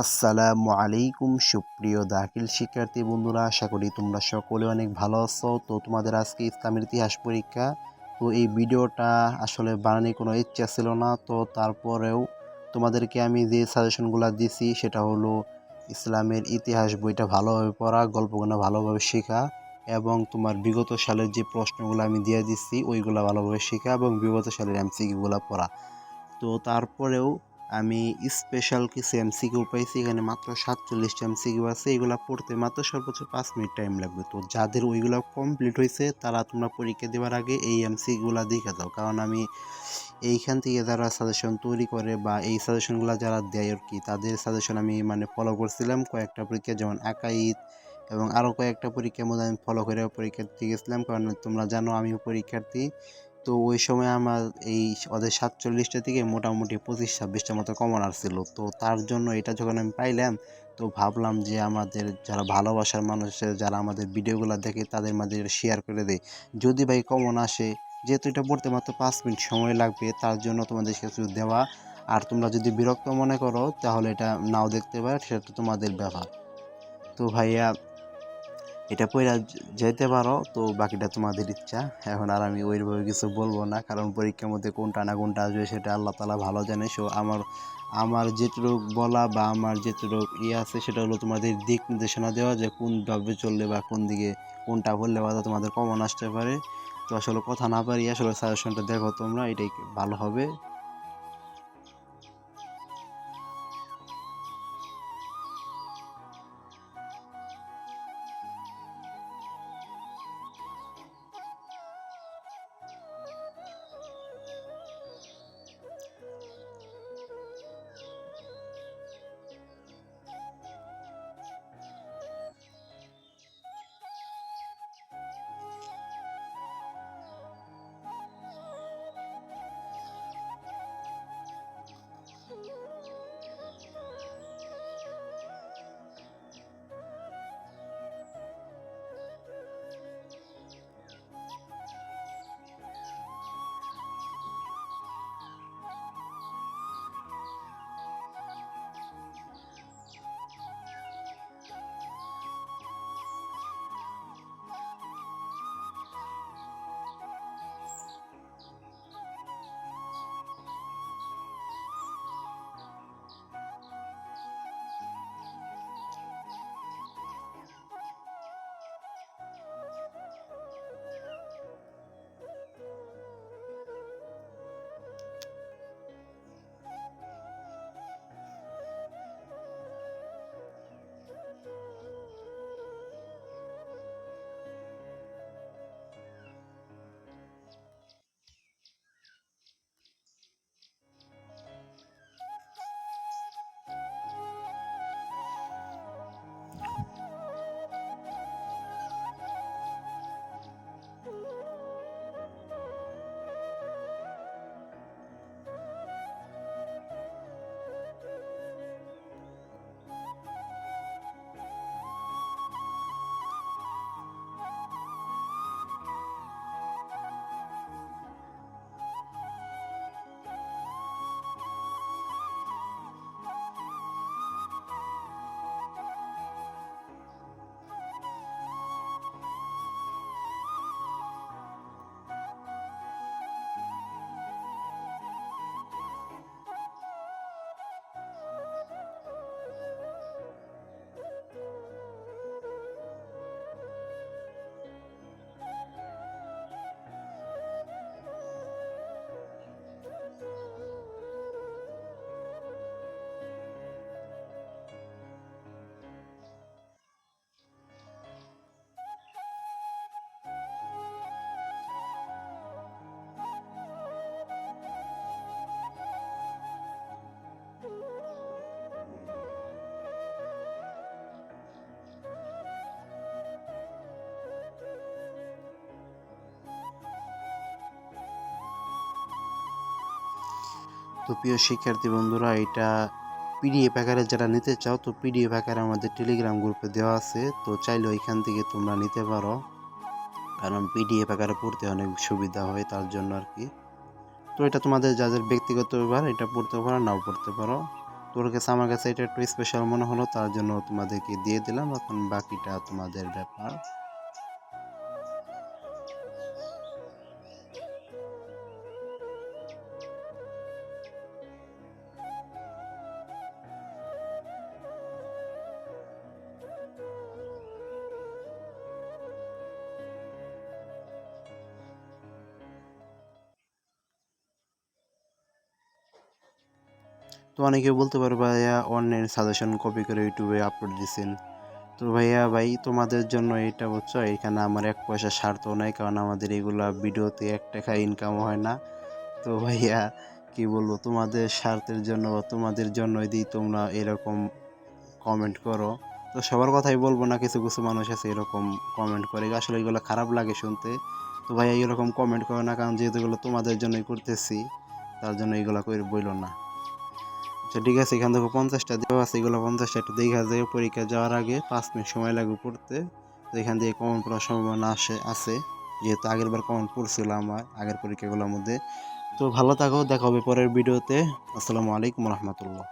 আসসালামু আলাইকুম, সুপ্রিয় দাখিল শিক্ষার্থী বন্ধুরা, আশা করি তোমরা সকলে অনেক ভালো আছো। তো তোমাদের আজকে ইসলামের ইতিহাস পরীক্ষা, তো এই ভিডিওটা আসলে বানানোর কোনো ইচ্ছা ছিল না। তো তারপরেও তোমাদেরকে আমি যে সাজেশনগুলো দিছি, সেটা হলো ইসলামের ইতিহাস বইটা ভালোভাবে পড়া, গল্পগুলো ভালোভাবে শেখা এবং তোমার বিগত সালের যে প্রশ্নগুলো আমি দিয়ে দিচ্ছি ওইগুলো ভালোভাবে শেখা এবং বিগত সালের এমসিকিউগুলো পড়া। তো তারপরেও আমি স্পেশাল কিছু এমসিকিউ পাইছি, এখানে মাত্র সাতচল্লিশটা এমসিকিউ আছে, এগুলো পড়তে মাত্র সর্বোচ্চ পাঁচ মিনিট টাইম লাগবে। তো যাদের ওইগুলো কমপ্লিট হয়েছে তারা তোমরা পরীক্ষা দেওয়ার আগে এই এমসিকিউগুলো দেখে দাও। কারণ আমি এইখান থেকে যারা সাজেশন তৈরি করে বা এই সাজেশনগুলো যারা দেয় আর কি, তাদের সাজেশন আমি মানে ফলো করছিলাম। কয়েকটা পরীক্ষা, যেমন আকাইদ এবং আরও কয়েকটা পরীক্ষার মধ্যে আমি ফলো করে পরীক্ষা দিয়ে গেছিলাম। কারণ তোমরা জানো আমি পরীক্ষার্থী। তো ওই সময় আমার এই ওদের সাতচল্লিশটা থেকে মোটামুটি পঁচিশ ছাব্বিশটার মতো কমন আসছিল তো তার জন্য এটা যখন আমি পাইলাম, তো ভাবলাম যে আমাদের যারা ভালোবাসার মানুষের যারা আমাদের ভিডিওগুলো দেখে তাদের মাঝে শেয়ার করে দেয় যদি ভাই কমন আসে, যেহেতু এটা পড়তে মাত্র পাঁচ মিনিট সময় লাগবে, তার জন্য তোমাদের কিছু দেওয়া। আর তোমরা যদি বিরক্ত মনে করো, তাহলে এটা নাও দেখতে পারো, সেটা তোমাদের ব্যাপার। তো ভাইয়া এটা পড়া যেতে পারো, তো বাকিটা তোমাদের ইচ্ছা। এখন আর আমি ওইভাবে কিছু বলব না, কারণ পরীক্ষার মধ্যে কোনটা না কোনটা আসবে সেটা আল্লাহ তালা ভালো জানে। সো আমার আমার যেটুকু বলা বা আমার যেটুকু ইয়ে আছে, সেটা হলো তোমাদের দিক নির্দেশনা দেওয়া, যে কোন কোনভাবে চললে বা কোন দিকে কোনটা বললে বা তোমাদের কমন আসতে পারে। তো আসলে কথা না পারি, আসলে সাজেশনটা দেখো তোমরা, এটাই ভালো হবে। তো প্রিয় শিক্ষার্থী বন্ধুরা, এটা পিডিএফ আকারে যারা নিতে চাও, তো পিডিএফ আকারে আমাদের টেলিগ্রাম গ্রুপে দেওয়া আছে। তো চাইলে ওইখান থেকে তোমরা নিতে পারো। কারণ পিডিএফ আকারে পড়তে অনেক সুবিধা হয়, তার জন্য আর কি। তো এটা তোমাদের যাদের ব্যক্তিগত ব্যাপার, এটা পড়তে পারো, নাও পড়তে পারো। তোর কাছে, আমার কাছে এটা একটু স্পেশাল মনে হলো, তার জন্য তোমাদেরকে দিয়ে দিলাম। এখন বাকিটা তোমাদের ব্যাপার। তো অনেকে বলতে পারো ভাইয়া অন্যের সাজেশন কপি করে ইউটিউবে আপলোড দিছেন। তো ভাইয়া ভাই, তোমাদের জন্য এটা বুঝছ এখানে আমার এক পয়সা স্বার্থ নাই, কারণ আমাদের এগুলা ভিডিওতে এক টাকা ইনকাম হয় না। তো ভাইয়া, কি বলব, তোমাদের স্বার্থের জন্য বা তোমাদের জন্য যদি তোমরা এরকম কমেন্ট করো, তো সবার কথাই বলব না, কিছু কিছু মানুষ আছে এরকম কমেন্ট করে, আসলে এগুলো খারাপ লাগে শুনতে। তো ভাইয়া এরকম কমেন্ট করো না, কারণ যেহেতু এগুলো তোমাদের জন্যই করতেছি, তার জন্য এগুলো বইলো না। আচ্ছা ঠিক আছে, এখান থেকে পঞ্চাশটা দেওয়া আছে, এগুলো পঞ্চাশটা একটু দেখা যায়, পরীক্ষা যাওয়ার আগে পাঁচ মিনিট সময় লাগবে পড়তে। তো এখান থেকে কমন পড়ার সম্ভাবনা আসে, আছে, যেহেতু আগের বার কমন পড়ছিল আমার আগের পরীক্ষাগুলোর মধ্যে। তো ভালো থাকো, দেখা হবে পরের ভিডিওতে। আসসালামু আলাইকুম রহমতুল্লাহ।